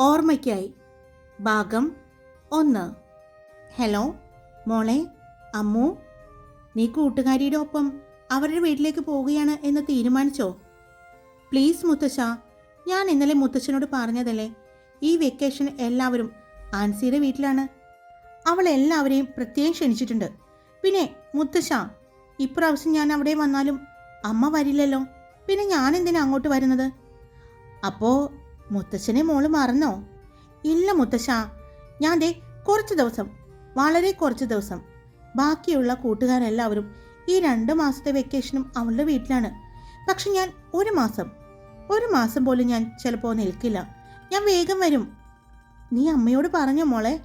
ഓർമ്മയ്ക്കായി. ഭാഗം ഒന്ന്. ഹലോ മോളെ അമ്മു നീ കൂട്ടുകാരിയുടെ ഒപ്പം അവരുടെ വീട്ടിലേക്ക് പോവുകയാണ് എന്ന് തീരുമാനിച്ചോ? പ്ലീസ് മുത്തശ്ശ ഞാൻ ഇന്നലെ മുത്തശ്ശനോട് പറഞ്ഞതല്ലേ ഈ വെക്കേഷൻ എല്ലാവരും ആൻസിയുടെ വീട്ടിലാണ്. അവൾ എല്ലാവരെയും പ്രത്യേകം ക്ഷണിച്ചിട്ടുണ്ട്. പിന്നെ മുത്തശ്ശ ഇപ്രാവശ്യം ഞാൻ അവിടെ വന്നാലും അമ്മ വരില്ലല്ലോ. പിന്നെ ഞാൻ എന്തിനാ അങ്ങോട്ട് വരുന്നത്? അപ്പോ മുത്തശ്ശനെ മോൾ മറന്നോ? ഇല്ല മുത്തശ്ശ. ഞാൻ ദേ കുറച്ച് ദിവസം വളരെ കുറച്ച് ദിവസം ബാക്കിയുള്ള കൂട്ടുകാരെല്ലാവരും ഈ രണ്ട് മാസത്തെ വെക്കേഷനും അവളുടെ വീട്ടിലാണ്. പക്ഷെ ഞാൻ ഒരു മാസം ഒരു മാസം പോലും ഞാൻ ചിലപ്പോൾ നിൽക്കില്ല. ഞാൻ വേഗം വരും. നീ അമ്മയോട് പറഞ്ഞോ മോളെ?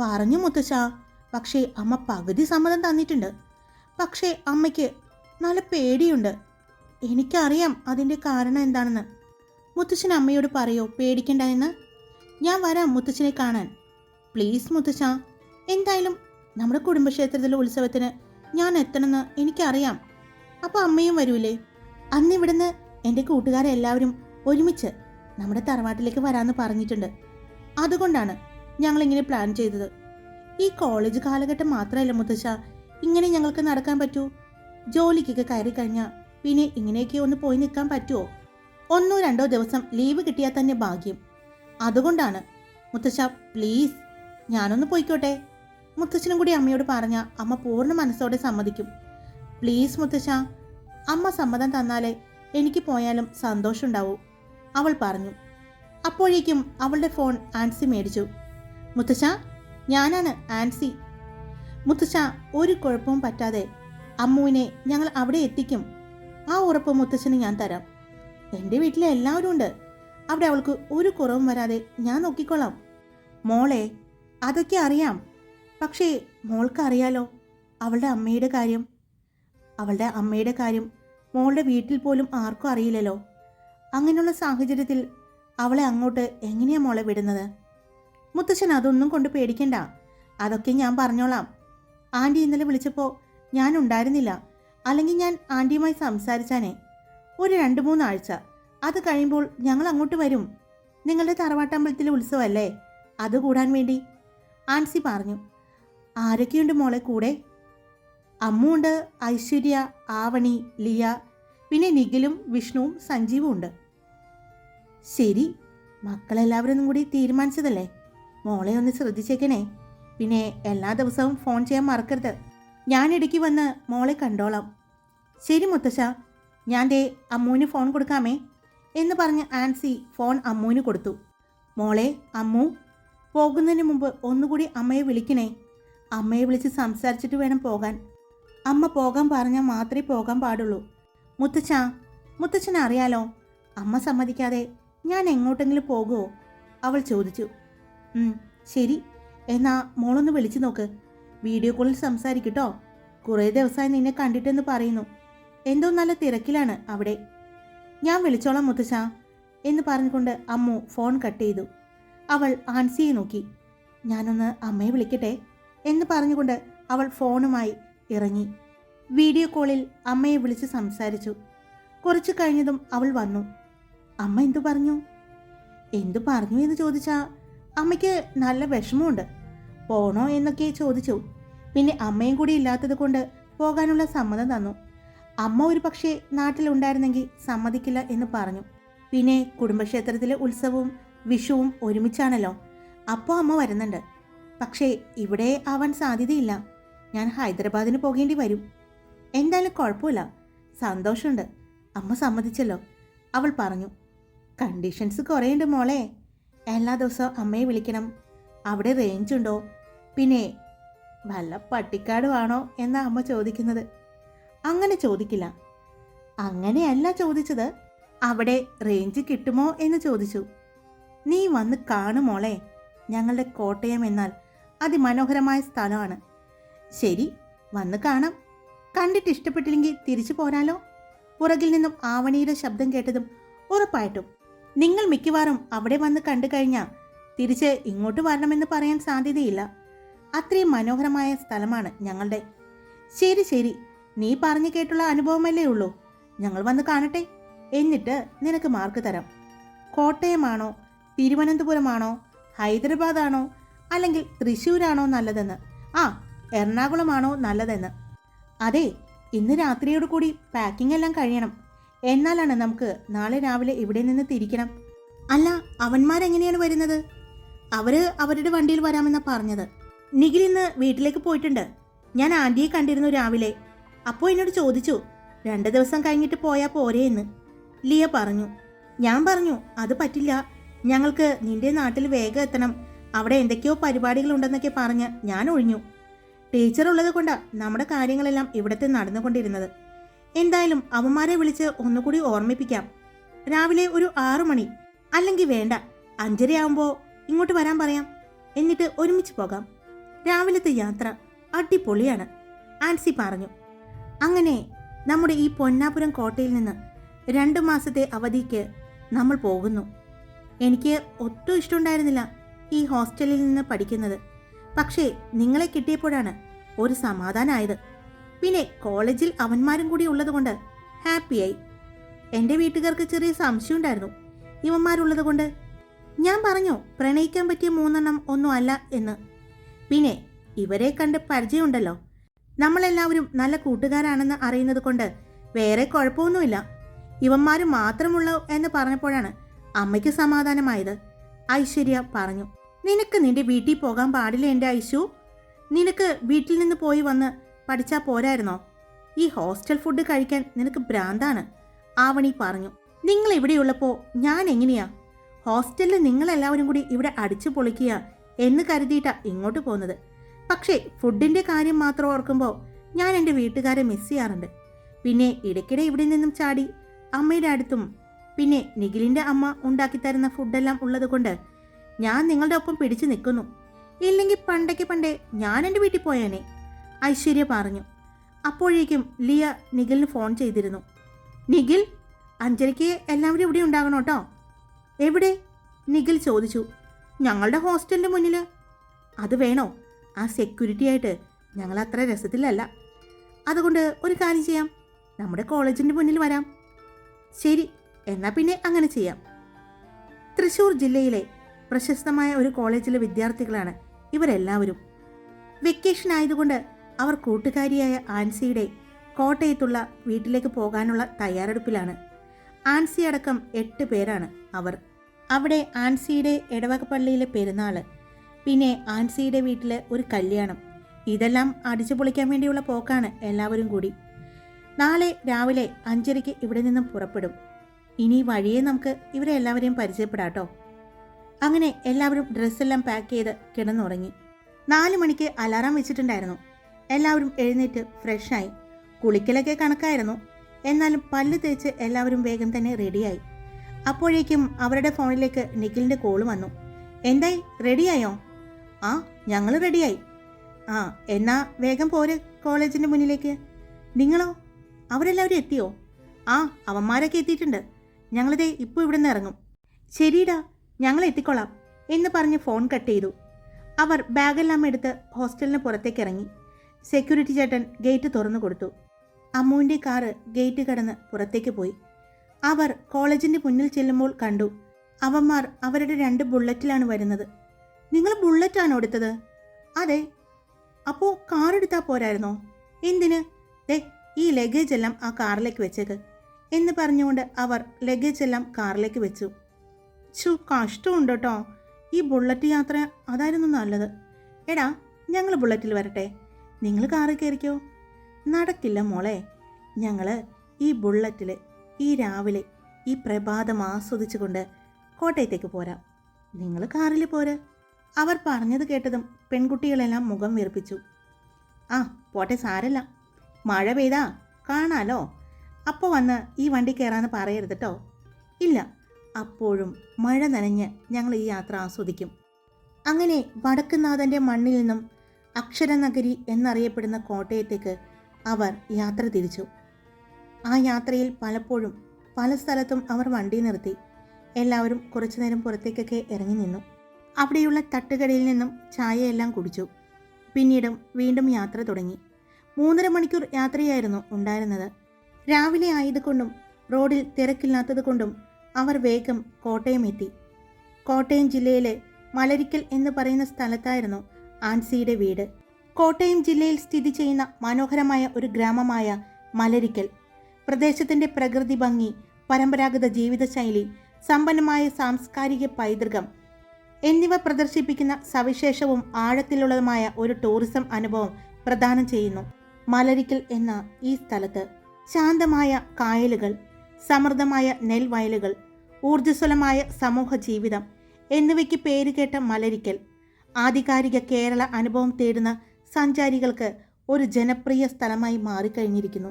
പറഞ്ഞു മുത്തശ്ശ. പക്ഷേ അമ്മ പകുതി സമ്മതം തന്നിട്ടുണ്ട്. പക്ഷേ അമ്മയ്ക്ക് നല്ല പേടിയുണ്ട്. എനിക്കറിയാം അതിന്റെ കാരണം എന്താണെന്ന്. മുത്തച്ഛൻ അമ്മയോട് പറയോ പേടിക്കണ്ട എന്ന് ഞാൻ വരാം മുത്തശ്ശനെ കാണാൻ. പ്ലീസ് മുത്തശ്ശ എന്തായാലും നമ്മുടെ കുടുംബക്ഷേത്രത്തിലെ ഉത്സവത്തിന് ഞാൻ എത്തണമെന്ന് എനിക്കറിയാം. അപ്പോൾ അമ്മയും വരൂലേ? അന്ന് ഇവിടുന്ന് എന്റെ കൂട്ടുകാരെല്ലാവരും ഒരുമിച്ച് നമ്മുടെ തറവാട്ടിലേക്ക് വരാമെന്ന് പറഞ്ഞിട്ടുണ്ട്. അതുകൊണ്ടാണ് ഞങ്ങളിങ്ങനെ പ്ലാൻ ചെയ്തത്. ഈ കോളേജ് കാലഘട്ടം മാത്രമല്ല മുത്തശ്ശ ഇങ്ങനെ ഞങ്ങൾക്ക് നടക്കാൻ പറ്റൂ. ജോലിക്കൊക്കെ കയറി കഴിഞ്ഞാൽ പിന്നെ ഇങ്ങനെയൊക്കെ ഒന്ന് പോയി നിൽക്കാൻ പറ്റുമോ ഒന്നോ രണ്ടോ ദിവസം ലീവ് കിട്ടിയാൽ തന്നെ ഭാഗ്യം. അതുകൊണ്ടാണ് മുത്തശ്ശ പ്ലീസ് ഞാനൊന്ന് പോയിക്കോട്ടെ. മുത്തശ്ശനും കൂടി അമ്മയോട് പറഞ്ഞ അമ്മ പൂർണ മനസ്സോടെ സമ്മതിക്കും. പ്ലീസ് മുത്തശ്ശ അമ്മ സമ്മതം തന്നാലേ എനിക്ക് പോയാലും സന്തോഷമുണ്ടാവൂ അവൾ പറഞ്ഞു. അപ്പോഴേക്കും അവളുടെ ഫോൺ ആൻസി മേടിച്ചു. മുത്തശ്ശ ഞാനാണ് ആൻസി. മുത്തശ്ശ ഒരു കുഴപ്പവും പറ്റാതെ അമ്മുവിനെ ഞങ്ങൾ അവിടെ എത്തിക്കും. ആ ഉറപ്പ് മുത്തശ്ശന് ഞാൻ തരാം. എന്റെ വീട്ടിലെ എല്ലാവരും ഉണ്ട്. അവിടെ അവൾക്ക് ഒരു കുറവും വരാതെ ഞാൻ നോക്കിക്കൊള്ളാം മോളെ അതൊക്കെ അറിയാം. പക്ഷേ മോൾക്ക് അറിയാലോ അവളുടെ അമ്മയുടെ കാര്യം? അവളുടെ അമ്മയുടെ കാര്യം മോളുടെ വീട്ടിൽ പോലും ആർക്കും അറിയില്ലല്ലോ. അങ്ങനെയുള്ള സാഹചര്യത്തിൽ അവളെ അങ്ങോട്ട് എങ്ങനെയാ മോളെ വിടുന്നത്? മുത്തശ്ശൻ അതൊന്നും കൊണ്ട് പേടിക്കണ്ട. അതൊക്കെ ഞാൻ പറഞ്ഞോളാം. ആന്റി ഇന്നലെ വിളിച്ചപ്പോൾ ഞാൻ ഉണ്ടായിരുന്നില്ല. അല്ലെങ്കിൽ ഞാൻ ആന്റിയുമായി സംസാരിച്ചാനേ. ഒരു രണ്ട് മൂന്നാഴ്ച. അത് കഴിയുമ്പോൾ ഞങ്ങൾ അങ്ങോട്ട് വരും. നിങ്ങളുടെ തറവാട്ടമ്പലത്തിലെ ഉത്സവമല്ലേ അത് കൂടാൻ വേണ്ടി. ആൻസി പറഞ്ഞു. ആരൊക്കെയുണ്ട് മോളെ കൂടെ? അമ്മുണ്ട് ഐശ്വര്യ ആവണി ലിയ പിന്നെ നിഖിലും വിഷ്ണുവും സഞ്ജീവും ഉണ്ട്. ശരി. മക്കളെല്ലാവരും കൂടി തീരുമാനിച്ചതല്ലേ? മോളെ ഒന്ന് ശ്രദ്ധിച്ചേക്കണേ. പിന്നെ എല്ലാ ദിവസവും ഫോൺ ചെയ്യാൻ മറക്കരുത്. ഞാൻ ഇടയ്ക്ക് വന്ന് മോളെ കണ്ടോളാം. ശരി മുത്തശ്ശ. ഞാൻ ദേ അമ്മുവിന് ഫോൺ കൊടുക്കാമേ എന്ന് പറഞ്ഞ് ആൻസി ഫോൺ അമ്മുവിന് കൊടുത്തു. മോളെ അമ്മു പോകുന്നതിന് മുമ്പ് ഒന്നുകൂടി അമ്മയെ വിളിക്കണേ. അമ്മയെ വിളിച്ച് സംസാരിച്ചിട്ട് വേണം പോകാൻ. അമ്മ പോകാൻ പറഞ്ഞാൽ മാത്രമേ പോകാൻ പാടുള്ളൂ. മുത്തച്ഛ മുത്തച്ഛൻ അറിയാലോ? അമ്മ സമ്മതിക്കാതെ ഞാൻ എങ്ങോട്ടെങ്കിലും പോകുമോ അവൾ ചോദിച്ചു. "ഉം, ശരി. എന്നാ മോളൊന്ന് വിളിച്ചു നോക്ക്. വീഡിയോ കോളിൽ സംസാരിക്കട്ടോ കുറേ ദിവസമായി നിന്നെ കണ്ടിട്ടെന്ന് പറയുന്നു. എന്തോ നല്ല തിരക്കിലാണ് അവിടെ. ഞാൻ വിളിച്ചോളാം മുത്തശ്ശ എന്ന് പറഞ്ഞുകൊണ്ട് അമ്മു ഫോൺ കട്ട് ചെയ്തു. അവൾ ആൻസിയെ നോക്കി. ഞാനൊന്ന് അമ്മയെ വിളിക്കട്ടെ എന്ന് പറഞ്ഞുകൊണ്ട് അവൾ ഫോണുമായി ഇറങ്ങി. വീഡിയോ കോളിൽ അമ്മയെ വിളിച്ച് സംസാരിച്ചു. കുറച്ചു കഴിഞ്ഞതും അവൾ വന്നു. അമ്മ എന്തു പറഞ്ഞു? എന്തു പറഞ്ഞു എന്ന് ചോദിച്ചാ അമ്മയ്ക്ക് നല്ല വിഷമമുണ്ട്. പോണോ എന്നൊക്കെ ചോദിച്ചു. പിന്നെ അമ്മയും കൂടി ഇല്ലാത്തത് കൊണ്ട് പോകാനുള്ള സമ്മതം തന്നു. അമ്മ ഒരു പക്ഷേ നാട്ടിലുണ്ടായിരുന്നെങ്കിൽ സമ്മതിക്കില്ല എന്ന് പറഞ്ഞു. പിന്നെ കുടുംബക്ഷേത്രത്തിലെ ഉത്സവവും വിഷുവും ഒരുമിച്ചാണല്ലോ. അപ്പോൾ അമ്മ വരുന്നുണ്ട്. പക്ഷേ ഇവിടെ ആവാൻ സാധ്യതയില്ല. ഞാൻ ഹൈദരാബാദിന് പോകേണ്ടി വരും. എന്തായാലും കുഴപ്പമില്ല. സന്തോഷമുണ്ട്. അമ്മ സമ്മതിച്ചല്ലോ. അവൾ പറഞ്ഞു. കണ്ടീഷൻസ് കുറേയുണ്ട് മോളെ. എല്ലാ ദിവസവും അമ്മയെ വിളിക്കണം. അവിടെ റേഞ്ച് ഉണ്ടോ? പിന്നെ വല്ല പട്ടിക്കാടുവാണോ എന്നാ അമ്മ ചോദിക്കുന്നത്. അങ്ങനെ ചോദിക്കില്ല. അങ്ങനെയല്ല ചോദിച്ചത്. അവിടെ റേഞ്ച് കിട്ടുമോ എന്ന് ചോദിച്ചു. നീ വന്ന് കാണുമോളെ ഞങ്ങളുടെ കോട്ടയം എന്നാൽ അതിമനോഹരമായ സ്ഥലമാണ്. ശരി വന്ന് കാണാം. കണ്ടിട്ട് ഇഷ്ടപ്പെട്ടില്ലെങ്കിൽ തിരിച്ചു പോരാലോ. പുറകിൽ നിന്നും ആവണിയുടെ ശബ്ദം കേട്ടതും ഉറപ്പായിട്ടും. നിങ്ങൾ മിക്കവാറും അവിടെ വന്ന് കണ്ടു കഴിഞ്ഞാൽ തിരിച്ച് ഇങ്ങോട്ട് വരണമെന്ന് പറയാൻ സാധ്യതയില്ല. അത്രയും മനോഹരമായ സ്ഥലമാണ് ഞങ്ങളുടെ. ശരി ശരി. നീ പറഞ്ഞു കേട്ടുള്ള അനുഭവമല്ലേ ഉള്ളൂ. ഞങ്ങൾ വന്ന് കാണട്ടെ. എന്നിട്ട് നിനക്ക് മാർക്ക് തരാം. കോട്ടയമാണോ? തിരുവനന്തപുരമാണോ? ഹൈദരാബാദാണോ? അല്ലെങ്കിൽ തൃശ്ശൂരാണോ നല്ലതെന്ന്? ആ എറണാകുളമാണോ നല്ലതെന്ന്. അതെ ഇന്ന് രാത്രിയോട് കൂടി പാക്കിംഗ് എല്ലാം കഴിയണം. എന്നാലാണ് നമുക്ക് നാളെ രാവിലെ ഇവിടെ നിന്ന് തിരിക്കണം? അല്ല അവന്മാരെങ്ങനെയാണ് വരുന്നത്? അവർ അവരുടെ വണ്ടിയിൽ വരാമെന്നാ പറഞ്ഞത്. നിഖിൽ ഇന്ന് വീട്ടിലേക്ക് പോയിട്ടുണ്ട്. ഞാൻ ആന്റിയെ കണ്ടിരുന്നു രാവിലെ. അപ്പോൾ എന്നോട് ചോദിച്ചു രണ്ട് ദിവസം കഴിഞ്ഞിട്ട് പോയാൽ പോരെ എന്ന്. ലിയ പറഞ്ഞു ഞാൻ പറഞ്ഞു അത് പറ്റില്ല. ഞങ്ങൾക്ക് നിന്റെ നാട്ടിൽ വേഗം എത്തണം. അവിടെ എന്തൊക്കെയോ പരിപാടികളുണ്ടെന്നൊക്കെ പറഞ്ഞ് ഞാൻ ഒഴിഞ്ഞു. ടീച്ചർ ഉള്ളത് കൊണ്ടാ നമ്മുടെ കാര്യങ്ങളെല്ലാം ഇവിടത്തെ നടന്നുകൊണ്ടിരുന്നത്. എന്തായാലും അവന്മാരെ വിളിച്ച് ഒന്നുകൂടി ഓർമ്മിപ്പിക്കാം. രാവിലെ ഒരു ആറു മണി. അല്ലെങ്കിൽ വേണ്ട അഞ്ചരയാവുമ്പോൾ ഇങ്ങോട്ട് വരാൻ പറയാം. എന്നിട്ട് ഒരുമിച്ച് പോകാം. രാവിലത്തെ യാത്ര അടിപൊളിയാണ് ആൻസി പറഞ്ഞു. അങ്ങനെ നമ്മുടെ ഈ പൊന്നാപുരം കോട്ടയിൽ നിന്ന് രണ്ട് മാസത്തെ അവധിക്ക് നമ്മൾ പോകുന്നു. എനിക്ക് ഒട്ടും ഇഷ്ടമുണ്ടായിരുന്നില്ല ഈ ഹോസ്റ്റലിൽ നിന്ന് പഠിക്കുന്നത്. പക്ഷേ നിങ്ങളെ കിട്ടിയപ്പോഴാണ് ഒരു സമാധാനമായത് പിന്നെ കോളേജിൽ അവന്മാരും കൂടി ഉള്ളതുകൊണ്ട് ഹാപ്പിയായി. എന്റെ വീട്ടുകാർക്ക് ചെറിയ സംശയം ഉണ്ടായിരുന്നു. ഇവന്മാരുള്ളത് കൊണ്ട് ഞാൻ പറഞ്ഞു പ്രണയിക്കാൻ പറ്റിയ മൂന്നെണ്ണം ഒന്നും അല്ല എന്ന്. പിന്നെ ഇവരെ കണ്ട് പരിചയമുണ്ടല്ലോ. നമ്മളെല്ലാവരും നല്ല കൂട്ടുകാരാണെന്ന് അറിയുന്നത് കൊണ്ട് വേറെ കുഴപ്പമൊന്നുമില്ല. ഇവന്മാര് മാത്രമുള്ളൂ എന്ന് പറഞ്ഞപ്പോഴാണ് അമ്മയ്ക്ക് സമാധാനമായത്. ഐശ്വര്യ പറഞ്ഞു നിനക്ക് നിന്റെ വീട്ടിൽ പോകാൻ പാടില്ല എന്റെ ഐശു? നിനക്ക് വീട്ടിൽ നിന്ന് പോയി വന്ന് പഠിച്ചാൽ പോരായിരുന്നോ? ഈ ഹോസ്റ്റൽ ഫുഡ് കഴിക്കാൻ നിനക്ക് ഭ്രാന്താണ് ആവണി പറഞ്ഞു. നിങ്ങൾ ഇവിടെയുള്ളപ്പോൾ ഞാൻ എങ്ങനെയാ? ഹോസ്റ്റലിൽ നിങ്ങളെല്ലാവരും കൂടി ഇവിടെ അടിച്ചു പൊളിക്കുക എന്ന് കരുതിയിട്ടാ ഇങ്ങോട്ട് പോകുന്നത് പക്ഷേ ഫുഡിന്റെ കാര്യം മാത്രം ഓർക്കുമ്പോൾ ഞാൻ എന്റെ വീട്ടുകാരെ മിസ് ചെയ്യാറുണ്ട്. പിന്നെ ഇടയ്ക്കിടെ ഇവിടെ നിന്നും ചാടി അമ്മയുടെ അടുത്തും പിന്നെ നിഖിലിന്റെ അമ്മ ഉണ്ടാക്കി തരുന്ന ഫുഡെല്ലാം ഉള്ളത് കൊണ്ട് ഞാൻ നിങ്ങളുടെ ഒപ്പം പിടിച്ചു നിൽക്കുന്നു. ഇല്ലെങ്കിൽ പണ്ടയ്ക്ക് പണ്ടേ ഞാൻ എന്റെ വീട്ടിൽ പോയേനെ ഐശ്വര്യ പറഞ്ഞു. അപ്പോഴേക്കും ലിയ നിഖിലിന് ഫോൺ ചെയ്തിരുന്നു. നിഖിൽ അഞ്ജലിക്ക് എല്ലാവരും ഇവിടെ ഉണ്ടാകണം കേട്ടോ? എവിടെ? നിഖിൽ ചോദിച്ചു. ഞങ്ങളുടെ ഹോസ്റ്റലിന്റെ മുന്നിൽ അത് വേണോ? ആ സെക്യൂരിറ്റി ആയിട്ട് ഞങ്ങൾ അത്ര രസത്തിലല്ല. അതുകൊണ്ട് ഒരു കാര്യം ചെയ്യാം. നമ്മുടെ കോളേജിന്റെ മുന്നിൽ വരാം. ശരി എന്നാൽ പിന്നെ അങ്ങനെ ചെയ്യാം. തൃശ്ശൂർ ജില്ലയിലെ പ്രശസ്തമായ ഒരു കോളേജിലെ വിദ്യാർത്ഥികളാണ് ഇവരെല്ലാവരും. വെക്കേഷൻ ആയതുകൊണ്ട് അവർ കൂട്ടുകാരിയായ ആൻസിയുടെ കോട്ടയത്തുള്ള വീട്ടിലേക്ക് പോകാനുള്ള തയ്യാറെടുപ്പിലാണ്. ആൻസി അടക്കം എട്ട് പേരാണ് അവർ. അവിടെ ആൻസിയുടെ ഇടവകപ്പള്ളിയിലെ പെരുന്നാൾ പിന്നെ ആൻസിയുടെ വീട്ടിൽ ഒരു കല്യാണം. ഇതെല്ലാം അടിച്ചു പൊളിക്കാൻ വേണ്ടിയുള്ള പോക്കാണ് എല്ലാവരും കൂടി. നാളെ രാവിലെ അഞ്ചരയ്ക്ക് ഇവിടെ നിന്നും പുറപ്പെടും. ഇനി വഴിയെ നമുക്ക് ഇവരെ എല്ലാവരെയും പരിചയപ്പെടാട്ടോ. അങ്ങനെ എല്ലാവരും ഡ്രസ്സെല്ലാം പാക്ക് ചെയ്ത് കിടന്നുറങ്ങി. നാല് മണിക്ക് അലാറം വെച്ചിട്ടുണ്ടായിരുന്നു. എല്ലാവരും എഴുന്നേറ്റ് ഫ്രഷായി കുളിക്കലൊക്കെ കണക്കായിരുന്നു. എന്നാലും പല്ല് തേച്ച് എല്ലാവരും വേഗം തന്നെ റെഡിയായി അപ്പോഴേക്കും അവരുടെ ഫോണിലേക്ക് നിഖിലിന്റെ കോൾ വന്നു. എന്തായി? റെഡിയായോ ആ ഞങ്ങൾ റെഡിയായി. ആ എന്നാ വേഗം പോര് കോളേജിന്റെ മുന്നിലേക്ക്. നിങ്ങളോ? അവരെല്ലാവരും എത്തിയോ? ആ അവന്മാരൊക്കെ എത്തിയിട്ടുണ്ട്. ഞങ്ങളിതേ ഇപ്പോൾ ഇവിടെ നിന്ന് ഇറങ്ങും. ശരിടാ ഞങ്ങൾ എത്തിക്കൊള്ളാം എന്ന് പറഞ്ഞ് ഫോൺ കട്ട് ചെയ്തു. അവർ ബാഗെല്ലാം എടുത്ത് ഹോസ്റ്റലിന് പുറത്തേക്ക് ഇറങ്ങി. സെക്യൂരിറ്റി ചേട്ടൻ ഗേറ്റ് തുറന്നു കൊടുത്തു. അമ്മുവിന്റെ കാറ് ഗേറ്റ് കടന്ന് പുറത്തേക്ക് പോയി. അവർ കോളേജിന്റെ മുന്നിൽ ചെല്ലുമ്പോൾ കണ്ടു. അവന്മാർ അവരുടെ രണ്ട് ബുള്ളറ്റിലാണ് വരുന്നത്. നിങ്ങൾ ബുള്ളറ്റാണോ എടുത്തത്? അതെ. അപ്പോൾ കാർ എടുത്താൽ പോരായിരുന്നോ? എന്തിന്? ദേ ഈ ലഗേജ് എല്ലാം ആ കാറിലേക്ക് വെച്ചേക്ക്. എന്ന് പറഞ്ഞുകൊണ്ട് അവർ ലഗേജ് എല്ലാം കാറിലേക്ക് വെച്ചു. ചു കഷ്ടമുണ്ട് കേട്ടോ ഈ ബുള്ളറ്റ് യാത്ര അതായിരുന്നു നല്ലത്. എടാ ഞങ്ങൾ ബുള്ളറ്റിൽ വരട്ടെ. നിങ്ങൾ കാറിൽ കയറിക്കോ? നടക്കില്ല മോളെ. ഞങ്ങൾ ഈ ബുള്ളറ്റിൽ ഈ രാവിലെ ഈ പ്രഭാതം ആസ്വദിച്ചുകൊണ്ട് കോട്ടയത്തേക്ക് പോരാം. നിങ്ങൾ കാറിൽ പോര്. അവർ പറഞ്ഞത് കേട്ടതും പെൺകുട്ടികളെല്ലാം മുഖം വീർപ്പിച്ചു. ആ പോട്ടെ സാരല്ല. മഴ പെയ്താ കാണാലോ. അപ്പോൾ വന്ന് ഈ വണ്ടി കയറാന്ന് പറയരുത് കേട്ടോ ഇല്ല. അപ്പോഴും മഴ നനഞ്ഞ് ഞങ്ങൾ ഈ യാത്ര ആസ്വദിക്കും. അങ്ങനെ വടക്കുനാഥന്റെ മണ്ണിൽ നിന്നും അക്ഷരനഗരി എന്നറിയപ്പെടുന്ന കോട്ടയത്തേക്ക് അവർ യാത്ര തിരിച്ചു. ആ യാത്രയിൽ പലപ്പോഴും പല സ്ഥലത്തും അവർ വണ്ടി നിർത്തി. എല്ലാവരും കുറച്ചു നേരം പുറത്തേക്കൊക്കെ ഇറങ്ങി നിന്നു. അവിടെയുള്ള തട്ടുകടയിൽ നിന്നും ചായയെല്ലാം കുടിച്ചു. പിന്നീടും വീണ്ടും യാത്ര തുടങ്ങി. മൂന്നര മണിക്കൂർ യാത്രയായിരുന്നു ഉണ്ടായിരുന്നത്. രാവിലെ ആയതുകൊണ്ടും റോഡിൽ തിരക്കില്ലാത്തതുകൊണ്ടും അവർ വേഗം കോട്ടയം എത്തി കോട്ടയം ജില്ലയിലെ മലരിക്കൽ എന്ന് പറയുന്ന സ്ഥലത്തായിരുന്നു ആൻസിയുടെ വീട്. കോട്ടയം ജില്ലയിൽ സ്ഥിതി ചെയ്യുന്ന മനോഹരമായ ഒരു ഗ്രാമമായ മലരിക്കൽ. പ്രദേശത്തിന്റെ പ്രകൃതി ഭംഗി പരമ്പരാഗത ജീവിതശൈലി സമ്പന്നമായ സാംസ്കാരിക പൈതൃകം എന്നിവ പ്രദർശിപ്പിക്കുന്ന സവിശേഷവും ആഴത്തിലുള്ളതുമായ ഒരു ടൂറിസം അനുഭവം പ്രദാനം ചെയ്യുന്നു. മലരിക്കൽ എന്ന ഈ സ്ഥലത്ത് ശാന്തമായ കായലുകൾ സമൃദ്ധമായ നെൽവയലുകൾ ഊർജസ്വലമായ സമൂഹ ജീവിതം എന്നിവയ്ക്ക് പേരുകേട്ട മലരിക്കൽ ആധികാരിക കേരള അനുഭവം തേടുന്ന സഞ്ചാരികൾക്ക് ഒരു ജനപ്രിയ സ്ഥലമായി മാറിക്കഴിഞ്ഞിരിക്കുന്നു.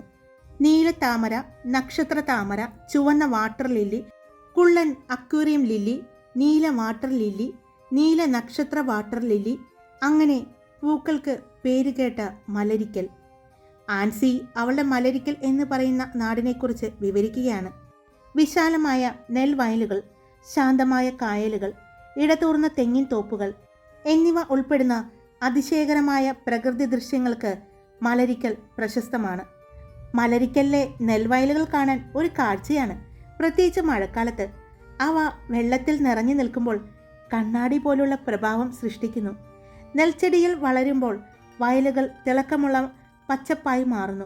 നീലത്താമര നക്ഷത്ര താമര ചുവന്ന വാട്ടർ ലില്ലി കുള്ളൻ അക്വേറിയം ലില്ലി നീല വാട്ടർ ലില്ലി നീല നക്ഷത്ര വാട്ടർ ലില്ലി അങ്ങനെ പൂക്കൾക്ക് പേരുകേട്ട മലരിക്കൽ. ആൻസി അവളുടെ മലരിക്കൽ എന്ന് പറയുന്ന നാടിനെക്കുറിച്ച് വിവരിക്കുകയാണ്. വിശാലമായ നെൽവയലുകൾ ശാന്തമായ കായലുകൾ ഇടതൂർന്ന തെങ്ങിൻ തോപ്പുകൾ എന്നിവ ഉൾപ്പെടുന്ന അതിശയകരമായ പ്രകൃതി ദൃശ്യങ്ങൾക്ക് മലരിക്കൽ പ്രശസ്തമാണ്. മലരിക്കലിലെ നെൽവയലുകൾ കാണാൻ ഒരു കാഴ്ചയാണ്. പ്രത്യേകിച്ച് മഴക്കാലത്ത് അവ വെള്ളത്തിൽ നിറഞ്ഞു നിൽക്കുമ്പോൾ കണ്ണാടി പോലുള്ള പ്രഭാവം സൃഷ്ടിക്കുന്നു. നെൽച്ചെടിയിൽ വളരുമ്പോൾ വയലുകൾ തിളക്കമുള്ള പച്ചപ്പായി മാറുന്നു.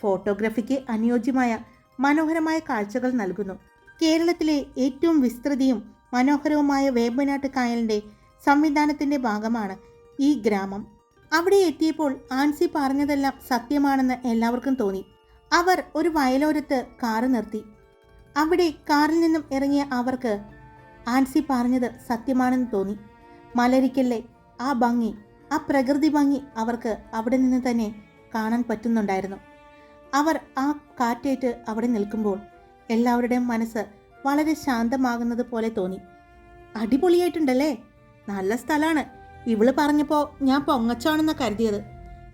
ഫോട്ടോഗ്രാഫിക്ക് അനുയോജ്യമായ മനോഹരമായ കാഴ്ചകൾ നൽകുന്നു. കേരളത്തിലെ ഏറ്റവും വിസ്തൃതിയും മനോഹരവുമായ വേമ്പനാട്ട് കായലിന്റെ സംവിധാനത്തിന്റെ ഭാഗമാണ് ഈ ഗ്രാമം. അവിടെ എത്തിയപ്പോൾ ആൻസി പറഞ്ഞതെല്ലാം സത്യമാണെന്ന് എല്ലാവർക്കും തോന്നി. അവർ ഒരു വയലോരത്ത് കാറ് നിർത്തി. അവിടെ കാറിൽ നിന്നും ഇറങ്ങിയ അവർക്ക് ആൻസി പറഞ്ഞത് സത്യമാണെന്ന് തോന്നി. മലരിക്കല്ലേ ആ ഭംഗി ആ പ്രകൃതി ഭംഗി അവർക്ക് അവിടെ നിന്ന് തന്നെ കാണാൻ പറ്റുന്നുണ്ടായിരുന്നു. അവർ ആ കാറ്റേറ്റ് അവിടെ നിൽക്കുമ്പോൾ എല്ലാവരുടെയും മനസ്സ് വളരെ ശാന്തമാകുന്നത് പോലെ തോന്നി. അടിപൊളിയായിട്ടുണ്ടല്ലേ? നല്ല സ്ഥലമാണ്. ഇവൾ പറഞ്ഞപ്പോൾ ഞാൻ പൊങ്ങച്ചാണെന്ന് കരുതിയത്.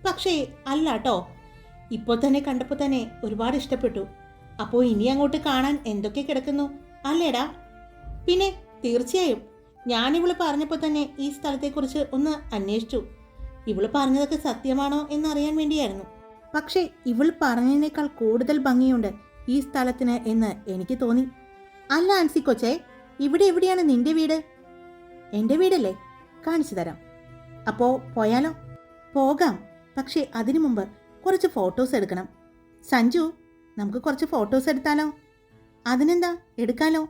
പക്ഷേ അല്ല കേട്ടോ ഇപ്പോൾ തന്നെ കണ്ടപ്പോൾ തന്നെ ഒരുപാട് ഇഷ്ടപ്പെട്ടു. അപ്പോൾ ഇനി അങ്ങോട്ട് കാണാൻ എന്തൊക്കെ കിടക്കുന്നു? അല്ലേടാ? പിന്നെ തീർച്ചയായും ഞാൻ ഇവൾ പറഞ്ഞപ്പോൾ തന്നെ ഈ സ്ഥലത്തെക്കുറിച്ച് ഒന്ന് അന്വേഷിച്ചു. ഇവൾ പറഞ്ഞതൊക്കെ സത്യമാണോ എന്നറിയാൻ വേണ്ടിയായിരുന്നു. പക്ഷേ ഇവൾ പറഞ്ഞതിനേക്കാൾ കൂടുതൽ ഭംഗിയുണ്ട് ഈ സ്ഥലത്തിന് എന്ന് എനിക്ക് തോന്നി. അല്ല ആൻസി കൊച്ചേ ഇവിടെ എവിടെയാണ് നിന്റെ വീട്? എന്റെ വീടല്ലേ? കാണിച്ചു തരാം. അപ്പോൾ പോയാലോ? പോകാം. പക്ഷേ അതിനു മുമ്പ് കുറച്ച് ഫോട്ടോസ് എടുക്കണം. സഞ്ജു നമുക്ക് കുറച്ച് ഫോട്ടോസ് എടുത്താലോ? അതിനെന്താ? എടുക്കാലോ?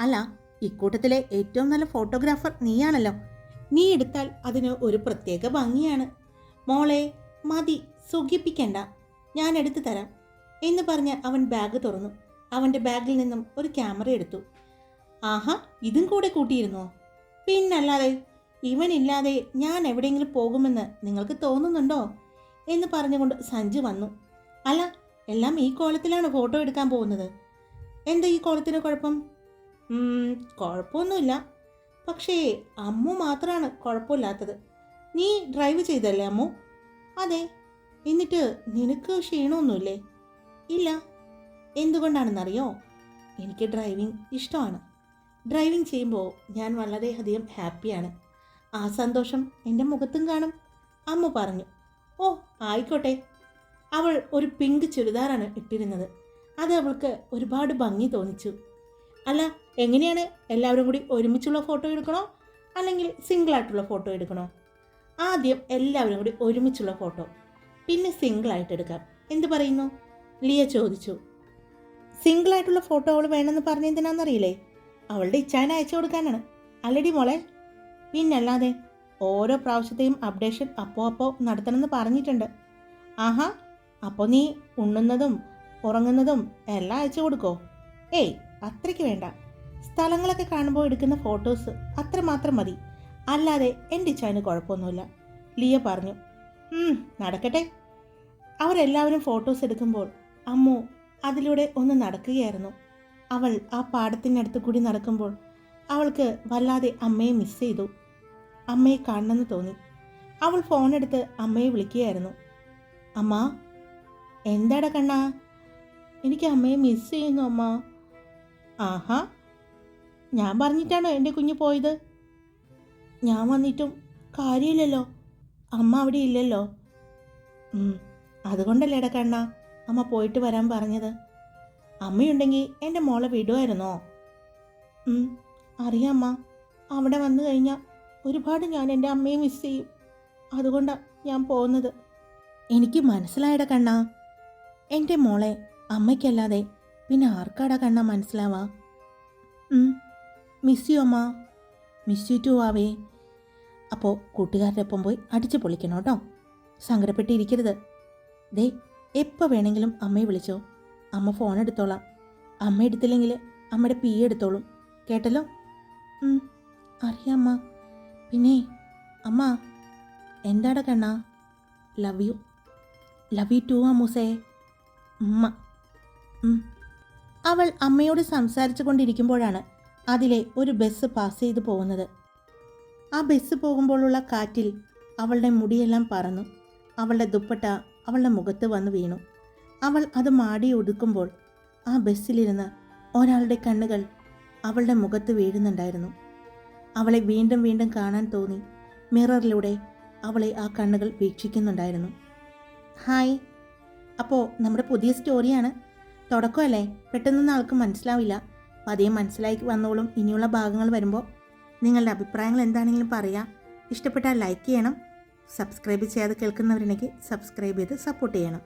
അല്ല ഇക്കൂട്ടത്തിലെ ഏറ്റവും നല്ല ഫോട്ടോഗ്രാഫർ നീയാണല്ലോ. നീ എടുത്താൽ അതിന് ഒരു പ്രത്യേക ഭംഗിയാണ്. മോളെ മതി സുഖിപ്പിക്കണ്ട. ഞാൻ എടുത്തു തരാം. എന്ന് പറഞ്ഞ് അവൻ ബാഗ് തുറന്നു. അവന്റെ ബാഗിൽ നിന്നും ഒരു ക്യാമറ എടുത്തു. ആഹാ ഇതും കൂടെ കൂട്ടിയിരുന്നോ? പിന്നല്ലാതെ ഇവനില്ലാതെ ഞാൻ എവിടെയെങ്കിലും പോകുമെന്ന് നിങ്ങൾക്ക് തോന്നുന്നുണ്ടോ? എന്ന് പറഞ്ഞുകൊണ്ട് സഞ്ജു വന്നു. അല്ല എല്ലാം ഈ കോലത്തിലാണ് ഫോട്ടോ എടുക്കാൻ പോകുന്നത്. എന്താ ഈ കോലത്തിന് കുഴപ്പം? കുഴപ്പമൊന്നുമില്ല പക്ഷേ അമ്മു മാത്രമാണ് കുഴപ്പമില്ലാത്തത്. നീ ഡ്രൈവ് ചെയ്തല്ലേ അമ്മു? അതെ. എന്നിട്ട് നിനക്ക് ക്ഷീണമൊന്നുമില്ലേ? ഇല്ല. എന്തുകൊണ്ടാണെന്നറിയോ? എനിക്ക് ഡ്രൈവിംഗ് ഇഷ്ടമാണ്. ഡ്രൈവിംഗ് ചെയ്യുമ്പോൾ ഞാൻ വളരെയധികം ഹാപ്പിയാണ് ആ സന്തോഷം എന്റെ മുഖത്തും കാണും. അമ്മ പറഞ്ഞു ഓ ആയിക്കോട്ടെ. അവൾ ഒരു പിങ്ക് ചുരിദാറാണ് ഇട്ടിരുന്നത്. അത് അവൾക്ക് ഒരുപാട് ഭംഗി തോന്നിച്ചു. അല്ല എങ്ങനെയാണ് എല്ലാവരും കൂടി ഒരുമിച്ചുള്ള ഫോട്ടോ എടുക്കണോ? അല്ലെങ്കിൽ സിംഗിളായിട്ടുള്ള ഫോട്ടോ എടുക്കണോ? ആദ്യം എല്ലാവരും കൂടി ഒരുമിച്ചുള്ള ഫോട്ടോ പിന്നെ സിംഗിളായിട്ട് എടുക്കാം. എന്ത് പറയുന്നു? ലിയ ചോദിച്ചു. സിംഗിളായിട്ടുള്ള ഫോട്ടോ അവൾ വേണമെന്ന് പറഞ്ഞെന്തിനാണെന്നറിയില്ലേ അവളുടെ ഇച്ഛാന അയച്ചു കൊടുക്കാനാണ്. അല്ലടി മോളെ പിന്നല്ലാതെ ഓരോ പ്രാവശ്യത്തെയും അപ്ഡേഷൻ അപ്പോ അപ്പോ നടത്തണമെന്ന് പറഞ്ഞിട്ടുണ്ട്. ആഹാ അപ്പോൾ നീ ഉണ്ണുന്നതും ഉറങ്ങുന്നതും എല്ലാം അയച്ചു കൊടുക്കോ? ഏയ് അത്രയ്ക്ക് വേണ്ട. സ്ഥലങ്ങളൊക്കെ കാണുമ്പോൾ എടുക്കുന്ന ഫോട്ടോസ് അത്രമാത്രം മതി. അല്ലാതെ എന്റെ ഇച്ഛാന് കുഴപ്പമൊന്നുമില്ല. ലിയ പറഞ്ഞു "ഉം, നടക്കട്ടെ. അവരെല്ലാവരും ഫോട്ടോസ് എടുക്കുമ്പോൾ അമ്മു അതിലൂടെ ഒന്ന് നടക്കുകയായിരുന്നു. അവൾ ആ പാടത്തിനടുത്ത് കൂടി നടക്കുമ്പോൾ അവൾക്ക് വല്ലാതെ അമ്മയെ മിസ് ചെയ്തു. അമ്മയെ കാണണമെന്ന് തോന്നി. അവൾ ഫോണെടുത്ത് അമ്മയെ വിളിക്കുകയായിരുന്നു. അമ്മ എന്താടാ കണ്ണാ? എനിക്ക് അമ്മയെ മിസ് ചെയ്യുന്നു അമ്മ. ആഹാ ഞാൻ പറഞ്ഞിട്ടാണോ എന്റെ കുഞ്ഞ് പോയത്? ഞാൻ വന്നിട്ടും കാര്യമില്ലല്ലോ. അമ്മ അവിടെ ഇല്ലല്ലോ. അതുകൊണ്ടല്ലേ ഇടക്കണ്ണ കണ്ണ അമ്മ പോയിട്ട് വരാൻ പറഞ്ഞത്. അമ്മയുണ്ടെങ്കിൽ എന്റെ മോളെ വിടുമായിരുന്നോ? അറിയാമ്മ അവിടെ വന്നു കഴിഞ്ഞാൽ ഒരുപാട് ഞാൻ എന്റെ അമ്മയെ മിസ് ചെയ്യും. അതുകൊണ്ടാണ് ഞാൻ പോകുന്നത്. എനിക്ക് മനസ്സിലായട കണ്ണ. എന്റെ മോളെ അമ്മയ്ക്കല്ലാതെ പിന്നെ ആർക്കാടാ കണ്ണ മനസ്സിലാവാ? മിസ് യു അമ്മ. മിസ് യു ടു ആവേ. അപ്പോൾ കൂട്ടുകാരുടെ ഒപ്പം പോയി അടിച്ചു പൊളിക്കണം കേട്ടോ. സങ്കടപ്പെട്ടിരിക്കരുത്. ദേ എപ്പോൾ വേണമെങ്കിലും അമ്മയെ വിളിച്ചോ. അമ്മ ഫോൺ എടുത്തോളാം. അമ്മ എടുത്തില്ലെങ്കിൽ അമ്മയുടെ പി എടുത്തോളും. കേട്ടല്ലോ? അറിയാം അമ്മ. പിന്നെ അമ്മ എന്താടാ കണ്ണ? Love you love you too അമ്മൂസേ. ഉമ്മ. അവൾ അമ്മയോട് സംസാരിച്ചു കൊണ്ടിരിക്കുമ്പോഴാണ് അതിലെ ഒരു ബസ് പാസ് ചെയ്തു പോകുന്നത്. ആ ബസ് പോകുമ്പോഴുള്ള കാറ്റിൽ അവളുടെ മുടിയെല്ലാം പറന്നു. അവളുടെ ദുപ്പട്ട അവളുടെ മുഖത്ത് വന്ന് വീണു. അവൾ അത് മാടി ഒടുക്കുമ്പോൾ ആ ബസ്സിലിരുന്ന് ഒരാളുടെ കണ്ണുകൾ അവളുടെ മുഖത്ത് വീഴുന്നുണ്ടായിരുന്നു. അവളെ വീണ്ടും വീണ്ടും കാണാൻ തോന്നി. മിററിലൂടെ അവളെ ആ കണ്ണുകൾ വീക്ഷിക്കുന്നുണ്ടായിരുന്നു. ഹായ്. അപ്പോൾ നമ്മുടെ പുതിയ സ്റ്റോറിയാണ്. തുടക്കമല്ലേ? പെട്ടെന്നൊന്നും ആൾക്ക് മനസ്സിലാവില്ല. പതിയെ മനസ്സിലായി വന്നോളും. ഇനിയുള്ള ഭാഗങ്ങൾ വരുമ്പോൾ നിങ്ങളുടെ അഭിപ്രായങ്ങൾ എന്താണെങ്കിലും പറയാം. ഇഷ്ടപ്പെട്ടാൽ ലൈക്ക് ചെയ്യണം. സബ്സ്ക്രൈബ് ചെയ്യാതെ കേൾക്കുന്നവരുണ്ടെങ്കിൽ സബ്സ്ക്രൈബ് ചെയ്ത് സപ്പോർട്ട് ചെയ്യണം.